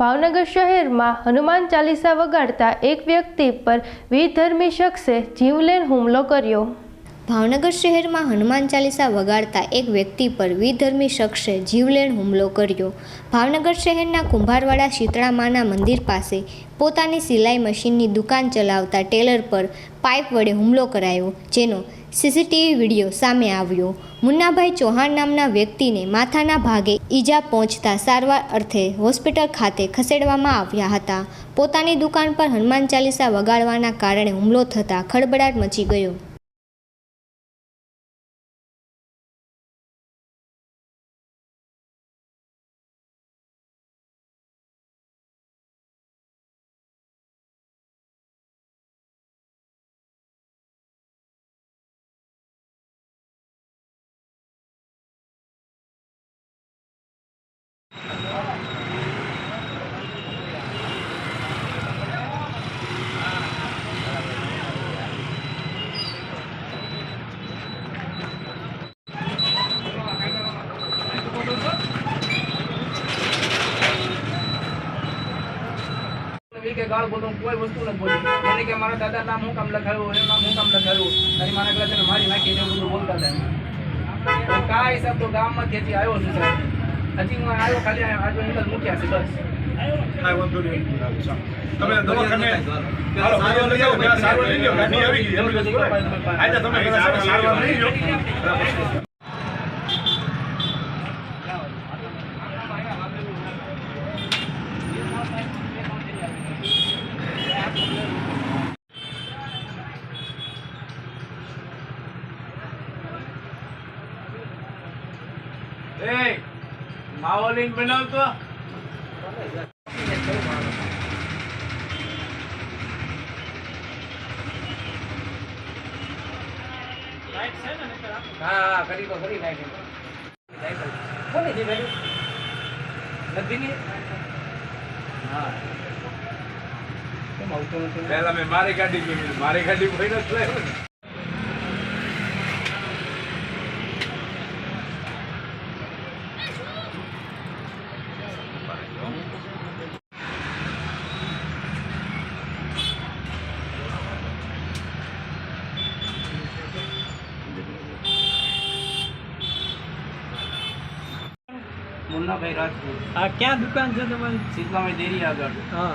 ભાવનગર શહેરમાં હનુમાન ચાલીસા વગાડતા એક વ્યક્તિ પર વિધર્મી શખ્સે જીવલેણ હુમલો કર્યો. ભાવનગર શહેરમાં હનુમાન ચાલીસા વગાડતા એક વ્યક્તિ પર વિધર્મી શખ્સે જીવલેણ હુમલો કર્યો. ભાવનગર શહેરના કુંભારવાડા શીતળામાના મંદિર પાસે પોતાની સિલાઈ મશીનની દુકાન ચલાવતા ટેલર પર પાઇપ વડે હુમલો કરાયો, જેનો સીસીટીવી વીડિયો સામે આવ્યો. મુન્નાભાઈ ચૌહાણ નામના વ્યક્તિને માથાના ભાગે ઈજા પહોંચતા સારવાર અર્થે હોસ્પિટલ ખાતે ખસેડવામાં આવ્યા હતા. પોતાની દુકાન પર હનુમાન ચાલીસા વગાડવાના કારણે હુમલો થતાં ખળબડાટ મચી ગયો. કોઈ વસ્તુ નથી બોલી. મને કે મારા દાદા નામ હું કામ લખાયું એનું નામ હું કામ લખાયું તારી મારા કદાચ મારી નાખી બધું બોલતા હતા કાંઈ હિસાબ તો ખેતી આવ્યો છું સાહેબ. હજી હું આવ્યો ખાલી આજે હું મૂક્યા છે બસ કાંઈ વાંધો નહીં. તમે દવાખાને હાલો, સારવાર લઈ જાઓ, ત્યાં સારવાર લઈ જાઓ, ગાડી આવી ગઈ, એમ નથી બરાબર. આજે તમે પેલા સારવાર લઈ જાઓ. એ માવો બનાવતો? હા હા કરી તો કરી લાઈટ કોની છે ગાડી નદીની? હા. નથી? પહેલા મેં મારી ગાડી જોઈ મારી ગાડી ભાઈ નથી લાવ્યો મુન્નાભાઈ રાજપૂત. આ ક્યાં દુકાન છે તમારી? શીતલામાઈ ડેરી આગળ. હા.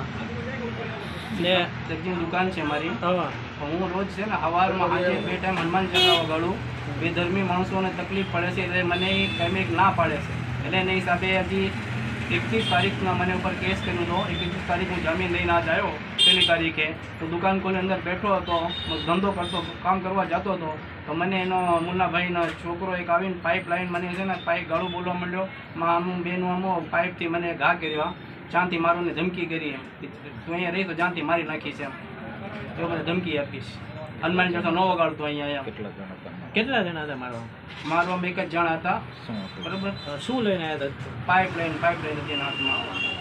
ને? સબ્જીની દુકાન છે મારી. હા. હું રોજ છે ને સવારમાં આજે બે ટાઈમ હનુમાન ચલાવવા બે ધર્મી માણસોને તકલીફ પડે છે એટલે મને ટાઈમે ના પાડે છે. એટલે એના હિસાબે હજી એકત્રીસ તારીખના મને ઉપર કેસ કર્યો હતો. એકત્રીસ તારીખ હું જામીન લઈને આજ આવ્યો. પહેલી તારીખે તો દુકાન કોની અંદર બેઠો હતો ધંધો કરતો કામ કરવા જતો હતો. તો મને એનો મુન્નાભાઈનો છોકરો એક આવીને પાઇપ લાઈન મને છે ને પાઇપ ગાળું બોલવા માંડ્યો. માં આમ બેનું આમો પાઇપથી મને ઘા કર્યા. જાનથી મારું ને ધમકી કરી એમ. તું અહીંયા રહી તો જાનથી મારી નાખીશ એમ. તો મને ધમકી આપીશ. હનુમાન જતો ન વગાડતો અહીંયા એમ. કેટલા જણા હતા? મારો? મારો એક જ જણા હતા. બરોબર? શું લઈને આવ્યા હતા? પાઇપ લાઈન પાઇપ લાઈન હતી એના હાથમાં.